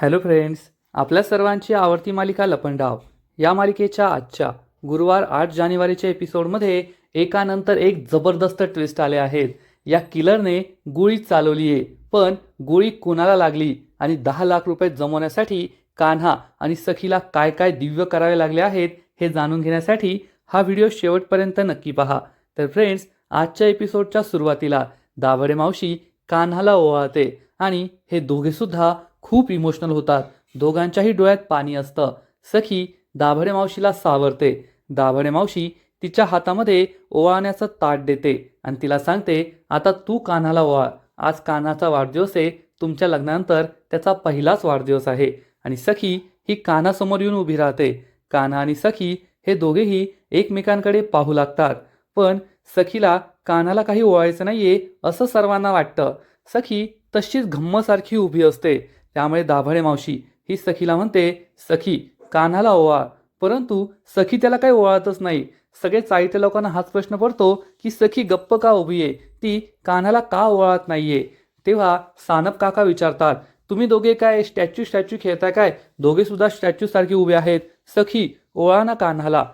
Hello friends आपल्या सर्वांची आवडती मालिका लपंडाव. या मालिकेच्या आजच्या गुरुवार आठ जानेवारीच्या एपिसोडमध्ये एकानंतर एक जबरदस्त ट्विस्ट आले आहेत. या किलरने गोळी चालवली आहे पण गोळी कोणाला लागली आणि दहा लाख रुपये जमवण्यासाठी कान्हा आणि सखीला काय काय दिव्य करावे लागले आहेत हे जाणून घेण्यासाठी हा व्हिडिओ शेवटपर्यंत नक्की पहा. तर फ्रेंड्स आजच्या एपिसोडच्या सुरुवातीला दाभडे मावशी कान्हाला ओवाळते आणि हे दोघेसुद्धा खूप इमोशनल होतात. दोघांच्याही डोळ्यात पाणी असतं. सखी दाभडे मावशीला सावरते. दाभडे मावशी तिच्या हातामध्ये ओवाळण्याचं ताट देते आणि तिला सांगते आता तू कान्हाला ओवाळ. आज कान्हाचा वाढदिवस आहे. तुमच्या लग्नानंतर त्याचा पहिलाच वाढदिवस आहे. आणि सखी ही कान्हासमोर येऊन उभी राहते. कान्हा आणि सखी हे दोघेही एकमेकांकडे पाहू लागतात. पण सखीला कानाला काही ओळायचं नाहीये असं सर्वांना वाटतं. सखी तशीच घम्मसारखी उभी असते. त्यामुळे दाभाडे मावशी ही सखीला म्हणते सखी कान्हाला ओवाळ परंतु सखी त्याला काही ओवाळतच नाही. सगळे चाळीतल्या लोकांना हाच प्रश्न पडतो की सखी गप्प का उभी आहे? ती कान्हाला का ओवाळत नाहीये? तेव्हा सानप काका विचारतात तुम्ही दोघे काय स्टॅच्यू स्टॅच्यू खेळताय काय? दोघे सुद्धा स्टॅच्यू सारखे उभे आहेत. सखी ओळा ना कान्हाला.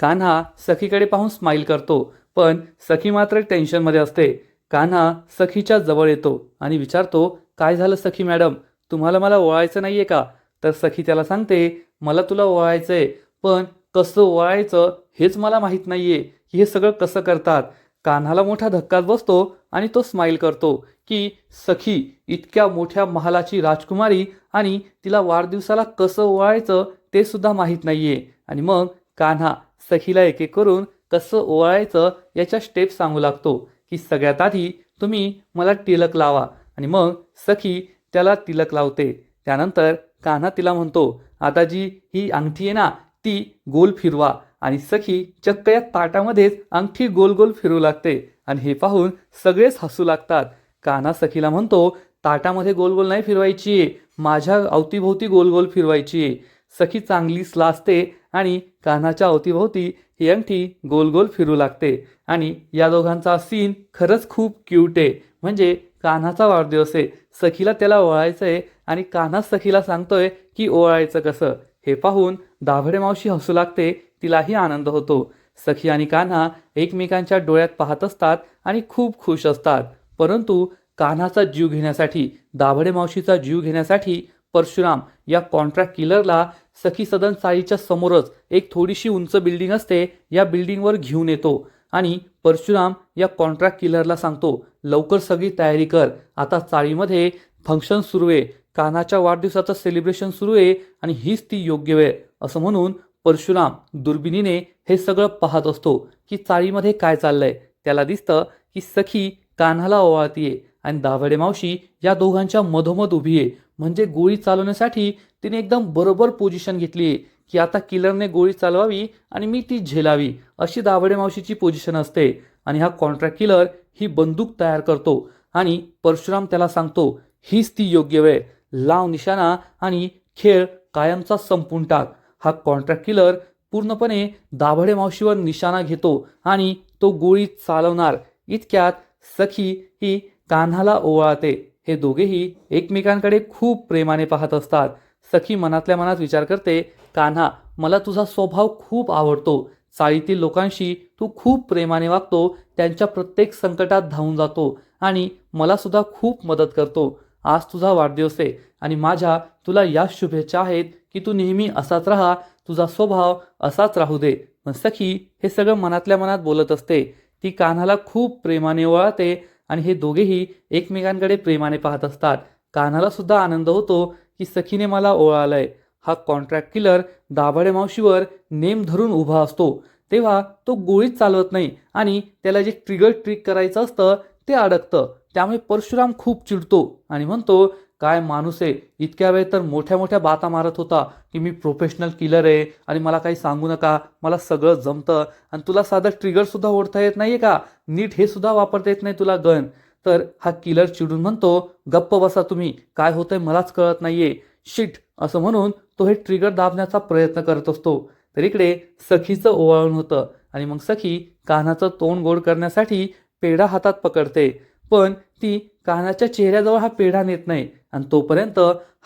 कान्हा सखीकडे पाहून स्माईल करतो पण सखी मात्र टेन्शनमध्ये असते. कान्हा सखीच्या जवळ येतो आणि विचारतो काय झालं सखी मॅडम? तुम्हाला मला ओळायचं आहे का? तर सखी त्याला सांगते मला तुला ओळायचंय पण कसं ओळायचं हेच मला माहीत नाही की हे सगळं कसं करतात? कान्हाला मोठा धक्काच बसतो आणि तो स्माईल करतो की सखी इतक्या मोठ्या महालाची राजकुमारी आणि तिला वाढदिवसाला कसं ओवाळायचं ते सुद्धा माहीत नाही आहे आणि मग कान्हा सखीला एक एक करून कसं ओवाळायचं याच्या स्टेप सांगू लागतो की सगळ्यात आधी तुम्ही मला टिलक लावा. आणि मग सखी त्याला तिलक लावते. त्यानंतर कान्हा तिला म्हणतो आता जी ही अंगठी आहे ना ती गोल फिरवा. आणि सखी चक्क या ताटामध्येच अंगठी गोल गोल फिरू लागते आणि हे पाहून सगळेच हसू लागतात. कान्हा सखीला म्हणतो ताटामध्ये गोल गोल नाही फिरवायची आहे माझ्या अवतीभोवती गोल गोल फिरवायची. आहे सखी चांगली लाजते आणि कान्हाच्या अवतीभोवती ही अंगठी गोल गोल फिरू लागते. आणि या दोघांचा सीन खरंच खूप क्यूट आहे. म्हणजे कान्हाचा वाढदिवस आहे. सखीला त्याला ओळायचं आहे आणि कान्हा सखीला सांगतोय की ओळायचं कसं? हे पाहून दाभडे मावशी हसू लागते तिलाही आनंद होतो. सखी आणि कान्हा एकमेकांच्या डोळ्यात पाहत असतात आणि खूप खुश असतात. परंतु कान्हाचा जीव घेण्यासाठी दाभडे मावशीचा जीव घेण्यासाठी परशुराम या कॉन्ट्रॅक्ट किलरला सखी सदन चाळीच्या समोरच एक थोडीशी उंच बिल्डिंग असते या बिल्डिंगवर घेऊन येतो. आणि परशुराम या कॉन्ट्रॅक्ट किलरला सांगतो लवकर सगळी तयारी कर. आता चाळीमध्ये फंक्शन सुरू आहे. कान्हाच्या वाढदिवसाचं सेलिब्रेशन सुरू आहे आणि हीच ती योग्य वेळ. असं म्हणून परशुराम दुर्बिणीने हे सगळं पाहत असतो की चाळीमध्ये काय चाललंय. त्याला दिसतं की सखी कान्हाला ओवाळतीये आणि दाभडे मावशी या दोघांच्या मधोमध उभी आहे. म्हणजे गोळी चालवण्यासाठी तिने एकदम बरोबर पोझिशन घेतली आहे की आता किलरने गोळी चालवावी आणि मी ती झेलावी अशी दाभडे मावशीची पोझिशन असते. आणि हा कॉन्ट्रॅक्ट किलर ही बंदूक तयार करतो आणि परशुराम त्याला सांगतो हीच ती योग्य वेळ. लाव निशाणा आणि खेळ कायमचा संपून टाक. हा कॉन्ट्रॅक्ट किलर पूर्णपणे दाभडे मावशीवर निशाणा घेतो आणि तो गोळी चालवणार. इतक्यात सखी ही कान्हाला ओवाळते. हे दोघेही एकमेकांकडे खूप प्रेमाने पाहत असतात. सखी मनातल्या मनात विचार करते कान्हा मला तुझा स्वभाव खूप आवडतो. चाळीतील लोकांशी तू खूप प्रेमाने वागतो त्यांच्या प्रत्येक संकटात धावून जातो आणि मला सुद्धा खूप मदत करतो. आज तुझा वाढदिवस आहे आणि माझ्या तुला या शुभेच्छा आहेत की तू नेहमी असाच राहा तुझा स्वभाव असाच राहू दे. पण सखी हे सगळं मनातल्या मनात बोलत असते. ती कान्हाला खूप प्रेमाने ओळते आणि हे दोघेही एकमेकांकडे प्रेमाने पाहत असतात. कान्हाला सुद्धा आनंद होतो की सखीने मला ओळालंय हा कॉन्ट्रॅक्ट किलर दाभाडे मावशीवर नेम धरून उभा असतो. तेव्हा तो गोळीच चालवत नाही आणि त्याला जे ट्रिगर ट्रिक करायचं असतं ते अडकतं. त्यामुळे परशुराम खूप चिडतो आणि म्हणतो काय माणूस आहे इतक्या वेळ तर मोठ्या मोठ्या बाता मारत होता की मी प्रोफेशनल किलर आहे आणि मला काही सांगू नका मला सगळं जमतं आणि तुला साधं ट्रिगरसुद्धा ओढता येत नाही आहे का? नीट हे सुद्धा वापरता येत नाही तुला गन तर हा किलर चिडून म्हणतो गप्प बसा तुम्ही काय होतंय मलाच कळत नाहीये. शिट असं म्हणून तो हे ट्रिगर दाबण्याचा प्रयत्न करत असतो. तर इकडे सखीचं ओवाळून होतं आणि मग सखी कान्हाचं तोंड गोड करण्यासाठी पेढा हातात पकडते. पण ती कान्हाच्या चेहऱ्याजवळ हा पेढा नेत नाही आणि तोपर्यंत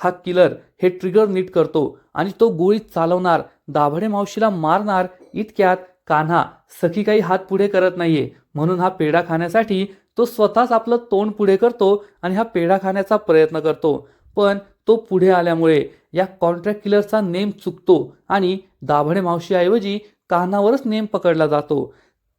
हा किलर हे ट्रिगर नीट करतो आणि तो गोळी चालवणार दाभडे मावशीला मारणार इतक्यात कान्हा सखी काही हात पुढे करत नाहीये. म्हणून हा पेढा खाण्यासाठी तो स्वतःच आपलं तोंड पुढे करतो आणि हा पेढा खाण्याचा प्रयत्न करतो. पण तो पुढे आल्यामुळे या कॉन्ट्रॅक्ट किलरचा नेम चुकतो आणि दाभडे मावशीऐवजी कानावरच नेम पकडला जातो.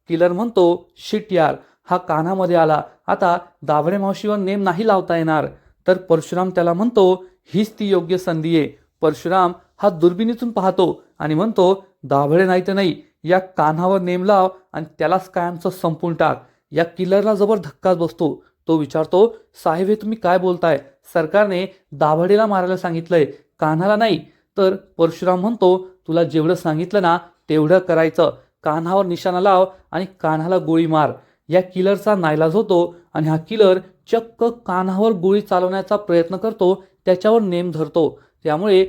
किलर म्हणतो शिट यार हा कानामध्ये आला. आता दाभडे मावशीवर नेम नाही लावता येणार. तर परशुराम त्याला म्हणतो हीच ती योग्य संधी आहे. परशुराम हा दुर्बिणीतून पाहतो आणि म्हणतो दाभडे नाही तर नाही या कान्हावर नेम लाव आणि त्यालाच कायमचं संपून टाक. या किलरला जबर धक्काच बसतो. तो विचारतो साहेब हे तुम्ही काय बोलताय? सरकारने दाभडेला मारायला सांगितलंय. कान्हाला नाही. तर परशुराम म्हणतो तुला जेवढं सांगितलं ना तेवढं करायचं. कान्हावर निशाणा लाव आणि कान्हाला गोळी मार. या किलरचा नाईलाज होतो आणि हा किलर चक्क कान्हावर गोळी चालवण्याचा प्रयत्न करतो त्याच्यावर नेम धरतो. त्यामुळे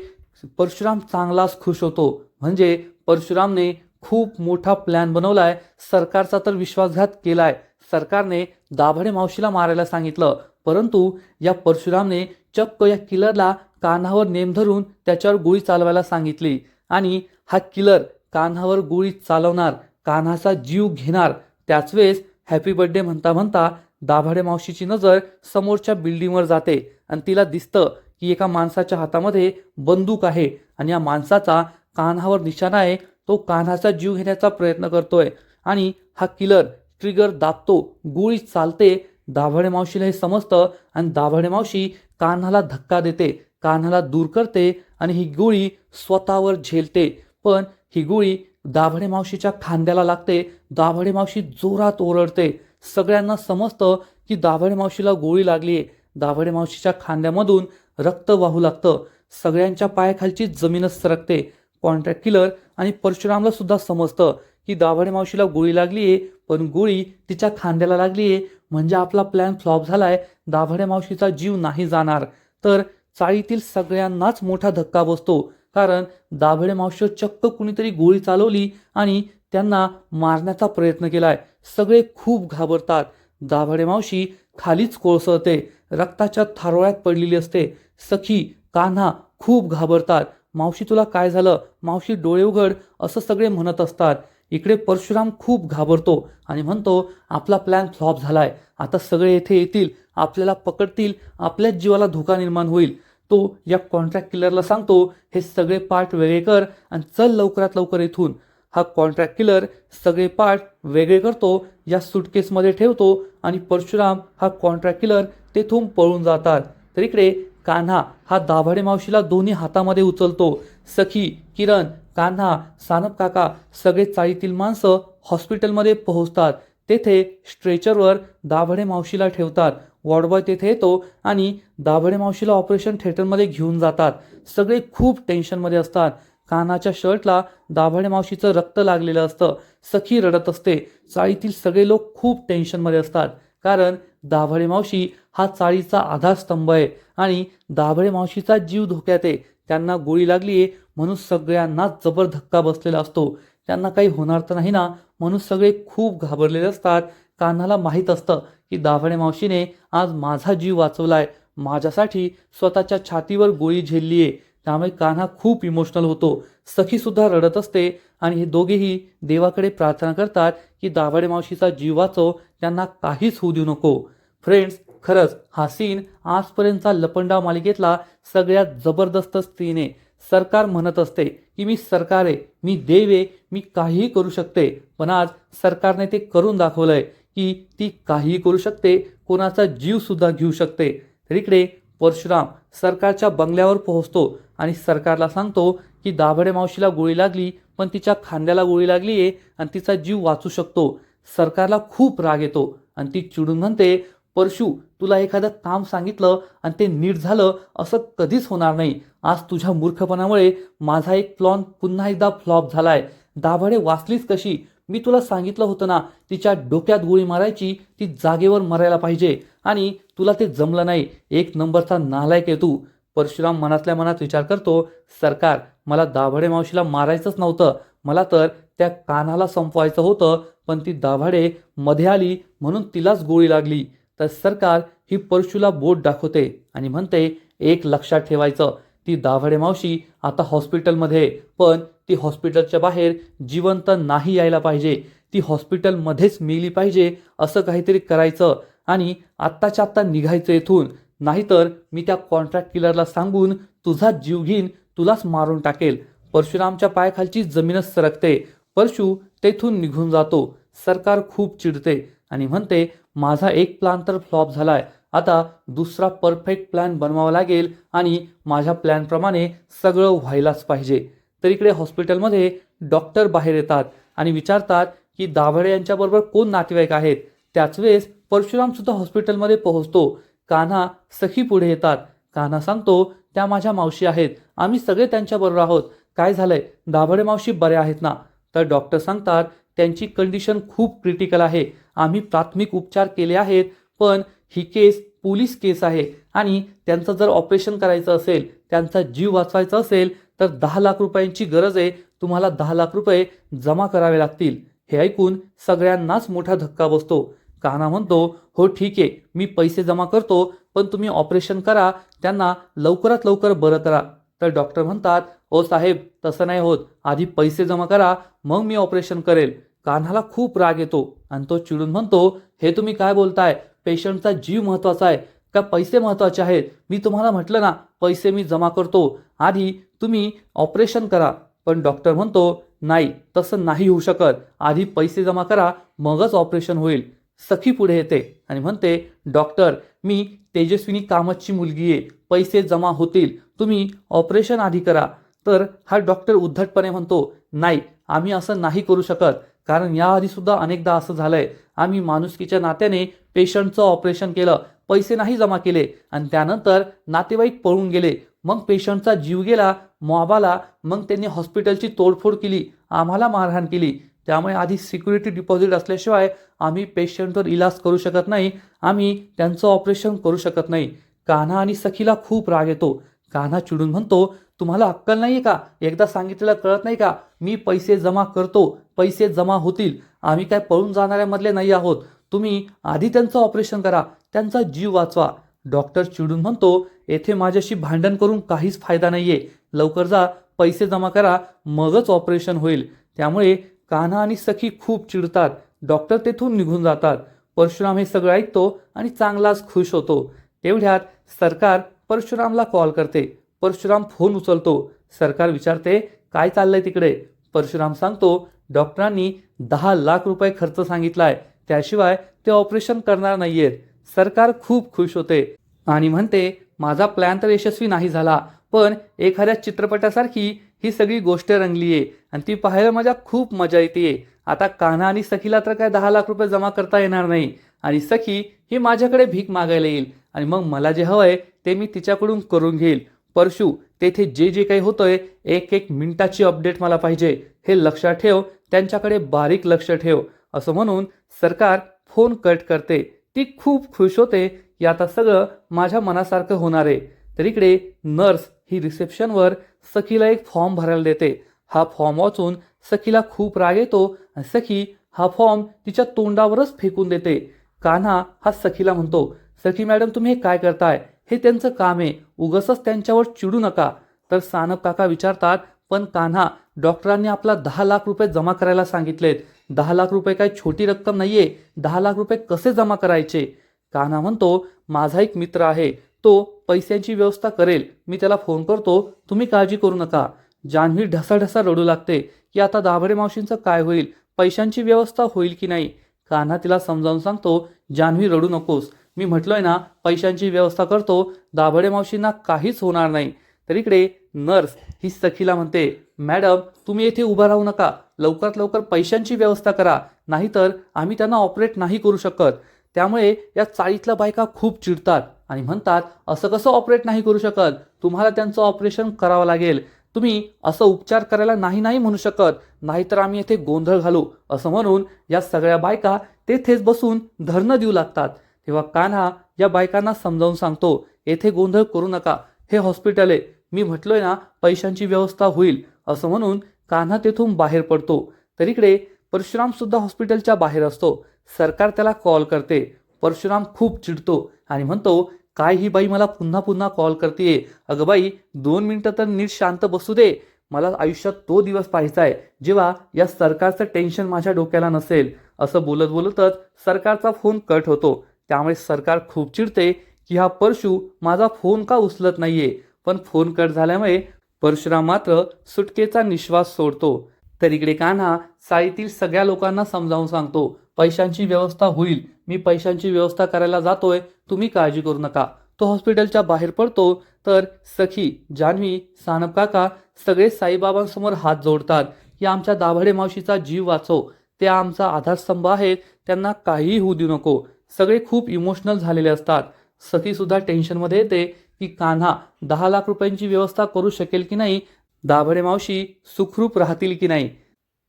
परशुराम चांगलाच खुश होतो. म्हणजे परशुरामने खूप मोठा प्लॅन बनवलाय सरकारचा तर विश्वासघात केलाय. सरकारने दाभडे मावशीला मारायला सांगितलं परंतु या परशुरामने चक्क या किलरला कान्हावर नेम धरून त्याच्यावर गोळी चालवायला सांगितली. आणि हा किलर कान्हावर गोळी चालवणार कान्हाचा जीव घेणार त्याच वेळेस हॅपी बर्थडे म्हणता म्हणता दाभाडे मावशीची नजर समोरच्या बिल्डिंगवर जाते. आणि तिला दिसतं की एका माणसाच्या हातामध्ये बंदूक आहे. आणि या माणसाचा कान्हावर निशाणा आहे तो कान्हाचा जीव घेण्याचा प्रयत्न करतोय. आणि हा किलर ट्रिगर दाबतो गोळी चालते. दाभाडे मावशीला हे समजतं आणि दाभाडे मावशी कान्हाला धक्का देते. कान्हाला दूर करते आणि ही गोळी स्वतःवर झेलते. पण ही गोळी दाभडे मावशीच्या खांद्याला लागते. दाभडे मावशी जोरात ओरडते. सगळ्यांना समजतं की दाभडे मावशीला गोळी लागली आहे दाभडे मावशीच्या खांद्यामधून रक्त वाहू लागतं. सगळ्यांच्या पायाखालची जमीनच सरकते. कॉन्ट्रॅक्ट किलर आणि परशुरामला सुद्धा समजतं की दाभडे मावशीला गोळी लागली आहे पण गोळी तिच्या खांद्याला लागली आहे म्हणजे आपला प्लॅन फ्लॉप झालाय. दाभडे मावशीचा जीव नाही जाणार. तर चाळीतील सगळ्यांनाच मोठा धक्का बसतो. कारण दाभडे मावशी चक्क कुणीतरी गोळी चालवली आणि त्यांना मारण्याचा प्रयत्न केलाय. सगळे खूप घाबरतात. दाभडे मावशी खालीच कोळसळते. रक्ताच्या थारोळ्यात पडलेली असते. सखी कान्हा खूप घाबरतात. मावशी तुला काय झालं? मावशी डोळे उघड असं सगळे म्हणत असतात. इकडे परशुराम खूप घाबरतो आणि म्हणतो आपला प्लॅन फ्लॉप झालाय. आता सगळे येथे येतील आपल्याला पकडतील आपल्याच जीवाला धोका निर्माण होईल. तो या कॉन्ट्रॅक्ट किलरला सांगतो हे सगळे पार्ट वेगळे कर आणि चल लवकरात लवकर इथून. हा कॉन्ट्रॅक्ट किलर सगळे पार्ट वेगळे करतो या सुटकेसमध्ये ठेवतो आणि परशुराम हा कॉन्ट्रॅक्ट किलर तेथून पळून जातात. तर इकडे कान्हा हा दाभाडे मावशीला दोन्ही हातामध्ये उचलतो. सखी किरण कान्हा सानप काका सगळे चाळीतील माणसं हॉस्पिटलमध्ये पोहोचतात. तेथे स्ट्रेचरवर दाभडे मावशीला ठेवतात. वॉर्डबॉय तेथे येतो आणि दाभडे मावशीला ऑपरेशन थिएटरमध्ये घेऊन जातात. सगळे खूप टेन्शनमध्ये असतात. कानाच्या शर्टला दाभडे मावशीचं रक्त लागलेलं असतं. सखी रडत असते. चाळीतील सगळे लोक खूप टेन्शनमध्ये असतात. कारण दाभडे मावशी हा चाळीचा आधारस्तंभ आहे आणि दाभडे मावशीचा जीव धोक्यात आहे. त्यांना गोळी लागली आहे म्हणून सगळ्यांनाच जबर धक्का बसलेला असतो. त्यांना काही होणार तर नाही ना? म्हणून सगळे खूप घाबरलेले असतात. कान्हाला माहीत असतं की दाभाडे मावशीने आज माझा जीव वाचवलाय. माझ्यासाठी स्वतःच्या छातीवर गोळी झेलली आहे त्यामुळे कान्हा खूप इमोशनल होतो. सखी सुद्धा रडत असते आणि हे दोघेही देवाकडे प्रार्थना करतात की दाभाडे मावशीचा जीव वाचव त्यांना काहीच होऊ देऊ नको. फ्रेंड्स खरंच हा सीन आजपर्यंतचा लपंडाव मालिकेतला सगळ्यात जबरदस्त सीन आहे. सरकार म्हणत असते की मी सरकार आहे मी देव आहे मी काहीही करू शकते पण आज सरकारने ते करून दाखवलंय की ती काहीही करू शकते कोणाचा जीव सुद्धा घेऊ शकते. तर इकडे परशुराम सरकारच्या बंगल्यावर पोहोचतो आणि सरकारला सांगतो की दाभडे मावशीला गोळी लागली पण तिच्या खांद्याला गोळी लागली आहे आणि तिचा जीव वाचू शकतो. सरकारला खूप राग येतो आणि ती चिडून म्हणते परशु तुला एखादं काम सांगितलं आणि ते नीट झालं असं कधीच होणार नाही. आज तुझ्या मूर्खपणामुळे माझा एक प्लॉन पुन्हा एकदा फ्लॉप झालाय. दाभडे वाचलीच कशी? मी तुला सांगितलं होतं ना तिच्या डोक्यात गोळी मारायची ती जागेवर मरायला पाहिजे. आणि तुला ते जमलं नाही. एक नंबरचा नालायक आहे तू. परशुराम मनातल्या मनात विचार करतो सरकार मला दाभडे मावशीला मारायचंच नव्हतं. मला तर त्या कानाला संपवायचं होतं पण ती दाभाडे मध्ये आली म्हणून तिलाच गोळी लागली. तर सरकार ही परशुला बोट दाखवते आणि म्हणते एक लक्षात ठेवायचं ती दाभडे मावशी आता हॉस्पिटलमध्ये. पण ती हॉस्पिटलच्या बाहेर जिवंत नाही यायला पाहिजे. ती हॉस्पिटलमध्येच मेली पाहिजे असं काहीतरी करायचं आणि आत्ताच्या आत्ता निघायचं इथून नाहीतर मी त्या कॉन्ट्रॅक्ट किलरला सांगून तुझा जीव घेईन तुलाच मारून टाकेल. परशुरामच्या पायाखालची जमीनच सरकते. परशु तेथून निघून जातो. सरकार खूप चिडते आणि म्हणते माझा एक प्लान तर फ्लॉप झाला आहे आता दुसरा परफेक्ट प्लॅन बनवावा लागेल आणि माझ्या प्लॅनप्रमाणे सगळं व्हायलाच पाहिजे. तर इकडे हॉस्पिटलमध्ये डॉक्टर बाहेर येतात आणि विचारतात की दाभडे यांच्याबरोबर कोण नातेवाईक आहेत? त्याच वेळेस परशुरामसुद्धा हॉस्पिटलमध्ये पोहोचतो. कान्हा सखी पुढे येतात. कान्हा सांगतो त्या माझ्या मावशी आहेत. आम्ही सगळे त्यांच्याबरोबर आहोत. काय झालंय? दाभडे मावशी बरे आहेत ना? तर डॉक्टर सांगतात त्यांची कंडिशन खूप क्रिटिकल आहे. आम्ही प्राथमिक उपचार केले आहेत पण ही केस पोलीस केस आहे आणि त्यांचं जर ऑपरेशन करायचं असेल त्यांचा जीव वाचवायचा असेल तर दहा लाख रुपयांची गरज आहे. तुम्हाला दहा लाख रुपये जमा करावे लागतील. हे ऐकून सगळ्यांनाच मोठा धक्का बसतो. कान्हा म्हणतो हो ठीक आहे मी पैसे जमा करतो पण तुम्ही ऑपरेशन करा त्यांना लवकरात लवकर बरं करा. तर डॉक्टर म्हणतात ओ साहेब तसं नाही होत. आधी पैसे जमा करा मग मी ऑपरेशन करेल. कान्हाला खूप राग येतो आणि तो चिडून म्हणतो हे तुम्ही काय बोलताय? पेशंटचा जीव महत्त्वाचा आहे का? पैसे महत्त्वाचे आहेत? मी तुम्हाला म्हटलं ना पैसे मी जमा करतो. आधी तुम्ही ऑपरेशन करा. पण डॉक्टर म्हणतो नाही तसं नाही होऊ शकत. आधी पैसे जमा करा मगच ऑपरेशन होईल. सखी पुढे येते. आणि म्हणते डॉक्टर मी तेजस्विनी कामतची मुलगी आहे. पैसे जमा होतील. तुम्ही ऑपरेशन आधी करा. तर हा डॉक्टर उद्धटपणे म्हणतो नाही आम्ही असं नाही करू शकत. कारण याआधीसुद्धा अनेकदा असं झालं आहे आम्ही माणुसकीच्या नात्याने पेशंटचं ऑपरेशन केलं. पैसे नाही जमा केले. आणि त्यानंतर नातेवाईक पळून गेले. मग पेशंटचा जीव गेला मॉबाला मग त्यांनी हॉस्पिटलची तोडफोड केली. आम्हाला मारहाण केली. त्यामुळे आधी सिक्युरिटी डिपॉझिट असल्याशिवाय आम्ही पेशंटवर इलाज करू शकत नाही. आम्ही त्यांचं ऑपरेशन करू शकत नाही. कान्हा आणि सखीला खूप राग येतो. कान्हा चिडून म्हणतो तुम्हाला अक्कल नाही आहे का? एकदा सांगितलेलं कळत नाही का? मी पैसे जमा करतो पैसे जमा होतील. आम्ही काय पळून जाणाऱ्यामधले नाही आहोत. तुम्ही आधी त्यांचं ऑपरेशन करा त्यांचा जीव वाचवा. डॉक्टर चिडून म्हणतो येथे माझ्याशी भांडण करून काहीच फायदा नाहीये. लवकर जा पैसे जमा करा मगच ऑपरेशन होईल. त्यामुळे कान्हा आणि सखी खूप चिडतात. डॉक्टर तेथून निघून जातात. परशुराम हे सगळं ऐकतो आणि चांगलाच खुश होतो. तेवढ्यात सरकार परशुरामला कॉल करते. परशुराम फोन उचलतो. सरकार विचारते काय चाललंय तिकडे? परशुराम सांगतो डॉक्टरांनी दहा लाख रुपये खर्च सांगितलाय. त्याशिवाय ते ऑपरेशन करणार नाहीयेत. सरकार खूप खुश होते. आणि म्हणते माझा प्लॅन तर यशस्वी नाही झाला पण एखाद्या चित्रपटासारखी ही सगळी गोष्ट रंगली आहे आणि ती पाहायला माझ्या खूप मजा येते आता कान्हा आणि सखीला तर काय दहा लाख रुपये जमा करता येणार नाही आणि सखी ही माझ्याकडे भीक मागायला येईल आणि मग मला जे हवंय ते मी तिच्याकडून करून घेईल. परशु तेथे जे जे काही होतंय एक एक मिनिटाची अपडेट मला पाहिजे. हे लक्षात ठेव त्यांच्याकडे बारीक लक्ष ठेव असं म्हणून सरकार फोन कट करते. ती खूप खुश होते की आता सगळं माझ्या मनासारखं होणार आहे. तर इकडे नर्स ही रिसेप्शनवर सखीला एक फॉर्म भरायला देते. हा फॉर्म वाचून सखीला खूप राग येतो आणि सखी हा फॉर्म तिच्या तोंडावरच फेकून देते. कान्हा हा सखीला म्हणतो सखी मॅडम तुम्ही हे काय करताय? हे त्यांचं काम आहे. उगसच त्यांच्यावर चिडू नका. तर सानप काका विचारतात पण कान्हा डॉक्टरांनी आपला दहा लाख रुपये जमा करायला सांगितलेत. दहा लाख रुपये काय छोटी रक्कम नाहीये. दहा लाख रुपये कसे जमा करायचे? कान्हा म्हणतो माझा एक मित्र आहे. तो पैशांची व्यवस्था करेल. मी त्याला फोन करतो. तुम्ही काळजी करू नका. जान्हवी ढसाढसा रडू लागते. की आता दाभडे मावशींचं काय होईल? पैशांची व्यवस्था होईल की नाही? कान्हा तिला समजावून सांगतो जान्हवी रडू नकोस. मी म्हटलोय ना पैशांची व्यवस्था करतो दाभडे मावशींना काहीच होणार नाही. तर इकडे नर्स ही सखीला म्हणते मॅडम तुम्ही येथे उभा राहू नका. लवकरात लवकर पैशांची व्यवस्था करा. नाहीतर आम्ही त्यांना ऑपरेट नाही करू शकत. त्यामुळे या चाळीतल्या बायका खूप चिडतात आणि म्हणतात असं कसं ऑपरेट नाही करू शकत? तुम्हाला त्यांचं ऑपरेशन करावं लागेल. तुम्ही असं उपचार करायला नाही नाही म्हणू शकत. नाहीतर आम्ही येथे गोंधळ घालू. असं म्हणून या सगळ्या बायका तेथेच बसून धरणं देऊ लागतात. तेव्हा कान्हा या बायकांना समजावून सांगतो येथे गोंधळ करू नका. हे हॉस्पिटल आहे. मी म्हटलोय ना पैशांची व्यवस्था होईल. असं म्हणून कान्हा तेथून बाहेर पडतो. तर इकडे परशुराम सुद्धा हॉस्पिटलच्या बाहेर असतो. सरकार त्याला कॉल करते. परशुराम खूप चिडतो आणि म्हणतो काय ही बाई मला पुन्हा पुन्हा कॉल करते अगं बाई दोन मिनटं तर नीट शांत बसू दे. मला आयुष्यात तो दिवस पाहायचा आहे जेव्हा या सरकारचं टेन्शन माझ्या डोक्याला नसेल. असं बोलत बोलतच सरकारचा फोन कट होतो. त्यामुळे सरकार खूप चिडते की हा परशू माझा फोन का उचलत नाहीये? पण फोन कट झाल्यामुळे परशुराम मात्र सुटकेचा निश्वास सोडतो. तर इकडे कान्हा साईतील सगळ्या लोकांना समजावून सांगतो पैशांची व्यवस्था होईल. मी पैशांची व्यवस्था करायला जातोय. तुम्ही काळजी करू नका. तो हॉस्पिटलच्या बाहेर पडतो. तर सखी जान्हवी सानप काका सगळे साईबाबांसमोर हात जोडतात. की आमच्या दाभाडे मावशीचा जीव वाचव. ते आमचा आधारस्तंभ आहेत. त्यांना काहीही होऊ देऊ नको. सगळे खूप इमोशनल झालेले असतात. सखीसुद्धा टेन्शनमध्ये येते की कान्हा दहा लाख रुपयांची व्यवस्था करू शकेल की नाही? दाभडे मावशी सुखरूप राहतील की नाही?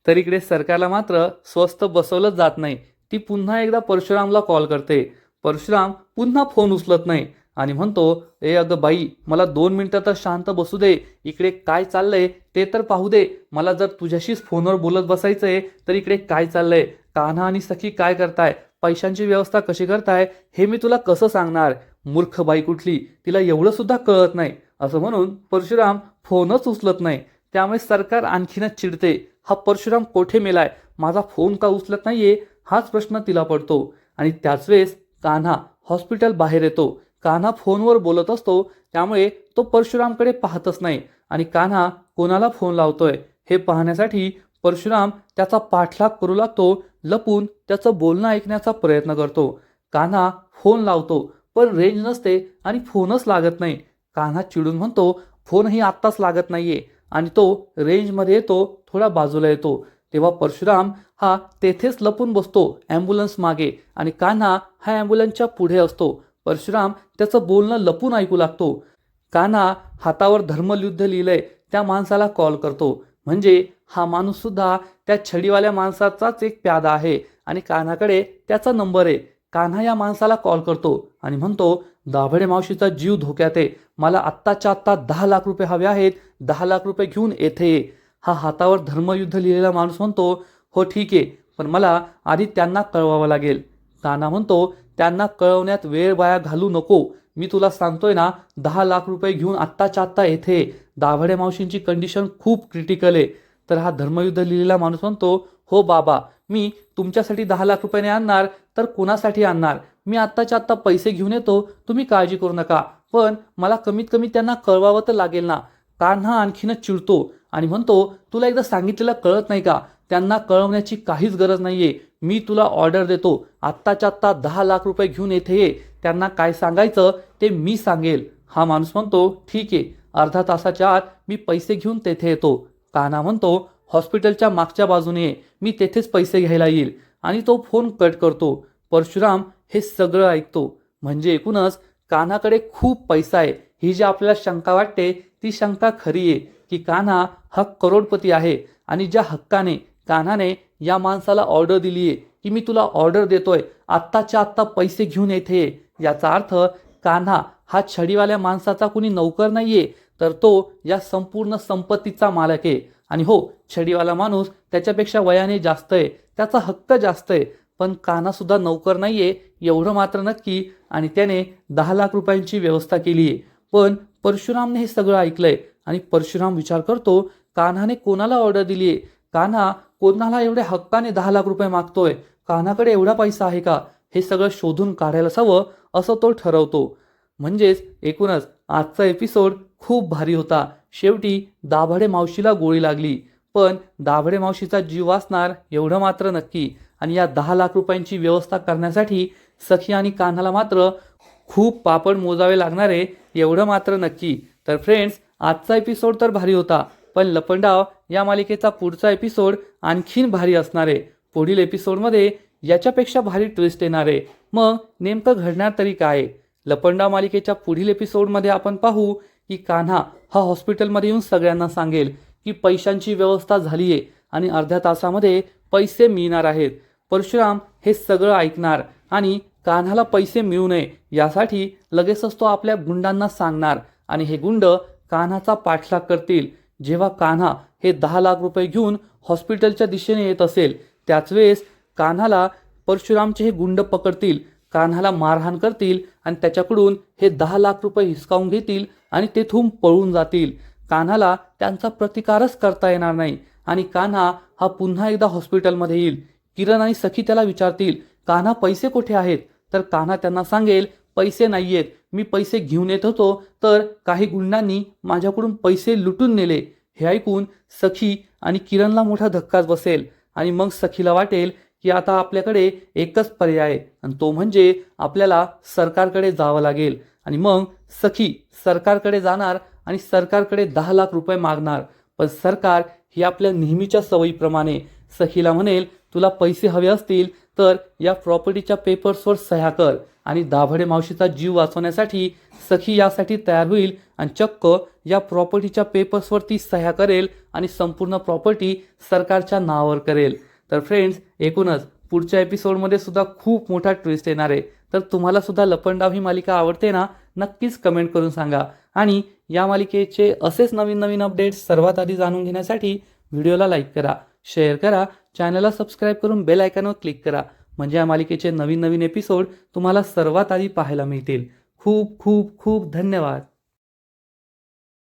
तर इकडे सरकारला मात्र स्वस्त बसवलंच जात नाही. ती पुन्हा एकदा परशुरामला कॉल करते. परशुराम पुन्हा फोन उचलत नाही आणि म्हणतो ए अगं बाई मला दोन मिनटं तर शांत बसू दे. इकडे काय चाललंय ते तर पाहू दे. मला जर तुझ्याशीच फोनवर बोलत बसायचंय तर इकडे काय चाललंय? कान्हा आणि सखी काय करताय? पैशांची व्यवस्था कशी करताय हे मी तुला कसं सांगणार? मूर्ख बाई कुठली? तिला एवढं सुद्धा कळत नाही. असं म्हणून परशुराम फोनच उचलत नाही. त्यामुळे सरकार आणखीनच चिडते. हा परशुराम कोठे मेलाय? माझा फोन का उचलत नाहीये? हाच प्रश्न तिला पडतो. आणि त्याच वेळेस कान्हा हॉस्पिटल बाहेर येतो. कान्हा फोनवर बोलत असतो. त्यामुळे तो परशुरामकडे पाहतच नाही. आणि कान्हा कोणाला फोन लावतोय? हे पाहण्यासाठी परशुराम त्याचा पाठलाग करू लागतो. लपून त्याचं बोलणं ऐकण्याचा प्रयत्न करतो. कान्हा फोन लावतो पण रेंज नसते आणि फोनच लागत नाही. कान्हा चिडून म्हणतो फोनही आत्ताच लागत नाहीये. आणि तो रेंजमध्ये येतो थोडा बाजूला येतो. तेव्हा परशुराम हा तेथेच लपून बसतो ॲम्ब्युलन्स मागे. आणि कान्हा हा ॲम्ब्युलन्सच्या पुढे असतो. परशुराम त्याचं बोलणं लपून ऐकू लागतो. कान्हा हातावर धर्मयुद्ध लिहिलंय त्या माणसाला कॉल करतो. म्हणजे हा माणूस सुद्धा त्या छडीवाल्या माणसाचाच एक प्यादा आहे. आणि कान्हाकडे त्याचा नंबर आहे. कान्हा या माणसाला कॉल करतो आणि म्हणतो दाभडे मावशीचा जीव धोक्यात आहे. मला आत्ताच्या आत्ता दहा लाख रुपये हवे आहेत. दहा लाख रुपये घेऊन येथे ये. हा हातावर धर्मयुद्ध लिहिलेला माणूस म्हणतो हो ठीक आहे. पण मला आधी त्यांना कळवावं लागेल. कान्हा म्हणतो त्यांना कळवण्यात वेळ वाया घालू नको. मी तुला सांगतोय ना दहा लाख रुपये घेऊन आत्ताच्या आत्ता येथे दाभडे मावशींची कंडिशन खूप क्रिटिकल आहे. तर हा धर्मयुद्ध लिहिलेला माणूस म्हणतो हो बाबा मी तुमच्यासाठी दहा लाख रुपयाने आणणार तर कुणासाठी आणणार? मी आत्ताच्या आत्ता पैसे घेऊन येतो तुम्ही काळजी करू नका. पण मला कमीत कमी त्यांना कळवावं तर लागेल ना. कान्हा आणखीनच चिडतो आणि म्हणतो तुला एकदा सांगितलेलं कळत नाही का? त्यांना कळवण्याची काहीच गरज नाहीये. मी तुला ऑर्डर देतो. आत्ताच्या आत्ता दहा लाख रुपये घेऊन येथे ये. त्यांना काय सांगायचं ते मी सांगेल. हा माणूस म्हणतो ठीक आहे. अर्धा तासाच्या आत मी पैसे घेऊन तेथे येतो. कान्हा म्हणतो हॉस्पिटलच्या मागच्या बाजूने मी तेथेच पैसे घ्यायला येईल आणि तो फोन कट करतो. परशुराम हे सगळं ऐकतो. म्हणजे एकूणच कान्हाकडे खूप पैसा आहे. ही जी आपल्याला शंका वाटते ती शंका खरी आहे की कान्हा हा करोडपती आहे आणि ज्या हक्काने कान्हाने या माणसाला ऑर्डर दिली आहे की मी तुला ऑर्डर देतोय आत्ताच्या आत्ता पैसे घेऊन येथे याचा अर्थ कान्हा हा छडीवाल्या माणसाचा कुणी नौकर आहे तर तो या संपूर्ण संपत्तीचा मालक आहे. आणि हो छडीवाला माणूस त्याच्यापेक्षा वयाने जास्त आहे. त्याचा हक्क जास्त आहे. पण कानासुद्धा नोकर नाही आहे एवढं मात्र नक्की. आणि त्याने दहा लाख रुपयांची व्यवस्था केली आहे. पण परशुरामने हे सगळं ऐकलंय. आणि परशुराम विचार करतो कान्हाने कोणाला ऑर्डर दिली आहे? कान्हा कोणाला एवढ्या हक्काने दहा लाख रुपये मागतोय? कान्हाकडे एवढा पैसा आहे का? हे सगळं शोधून काढायला हवं असं तो ठरवतो. म्हणजेच एकूणच आजचा एपिसोड खूप भारी होता. शेवटी दाभाडे मावशीला गोळी लागली. पण दाभाडे मावशीचा जीव वाचणार एवढं मात्र नक्की. आणि या दहा लाख रुपयांची व्यवस्था करण्यासाठी सखी आणि कान्हाला मात्र खूप पापड मोजावे लागणार आहे एवढं मात्र नक्की. तर फ्रेंड्स आजचा एपिसोड तर भारी होता. पण लपंडाव या मालिकेचा पुढचा एपिसोड आणखीन भारी असणार. आहे पुढील एपिसोडमध्ये याच्यापेक्षा भारी ट्विस्ट येणार. आहे मग नेमकं घडणार तरी काय? लपंडा मालिकेच्या पुढील एपिसोडमध्ये आपण पाहू की कान्हा हा हॉस्पिटलमध्ये येऊन सगळ्यांना सांगेल की पैशांची व्यवस्था झाली आहे आणि अर्ध्या तासामध्ये पैसे मिळणार आहेत. परशुराम हे सगळं ऐकणार आणि कान्हाला पैसे मिळू नये यासाठी लगेचच तो आपल्या गुंडांना सांगणार आणि हे गुंड कान्हाचा पाठलाग करतील. जेव्हा कान्हा हे दहा लाख रुपये घेऊन हॉस्पिटलच्या दिशेने येत असेल त्याच वेळेस कान्हाला परशुरामचे हे गुंड पकडतील कान्हाला मारहाण करतील आणि त्याच्याकडून हे दहा लाख रुपये हिसकावून घेतील आणि तेथून पळून जातील. कान्हाला त्यांचा प्रतिकारच करता येणार नाही. आणि कान्हा हा पुन्हा एकदा हॉस्पिटलमध्ये येईल. किरण आणि सखी त्याला विचारतील कान्हा पैसे कुठे आहेत? तर कान्हा त्यांना सांगेल पैसे नाही आहेत मी पैसे घेऊन येत होतो तर काही गुंडांनी माझ्याकडून पैसे लुटून नेले. हे ऐकून सखी आणि किरणला मोठा धक्काच बसेल आणि मग सखीला वाटेल की आता आपल्याकडे एकच पर्याय आहे आणि तो म्हणजे आपल्याला सरकारकडे जावं लागेल. आणि मग सखी सरकारकडे जाणार आणि सरकारकडे दहा लाख रुपये मागणार. पण सरकार ही आपल्या नेहमीच्या सवयीप्रमाणे सखीला म्हणेल तुला पैसे हवे असतील तर या प्रॉपर्टीच्या पेपर्सवर सह्या कर आणि दाभडे मावशीचा जीव वाचवण्यासाठी सखी यासाठी तयार होईल आणि चक्क या प्रॉपर्टीच्या पेपर्सवर ती सह्या करेल आणि संपूर्ण प्रॉपर्टी सरकारच्या नावावर करेल. तर फ्रेंड्स एकूणच पुढच्या एपिसोडमध्ये सुद्धा खूप मोठा ट्विस्ट येणार आहे. तर तुम्हाला सुद्धा लपंडाव ही मालिका आवडते ना नक्कीच कमेंट करून सांगा. आणि या मालिकेचे असेच नवीन नवीन अपडेट्स सर्वात आधी जाणून घेण्यासाठी व्हिडिओला लाईक करा शेअर करा चॅनलला सबस्क्राईब करून बेल आयकॉनवर क्लिक करा. म्हणजे या मालिकेचे नवीन नवीन एपिसोड तुम्हाला सर्वात आधी पाहायला मिळतील. खूप खूप खूप धन्यवाद.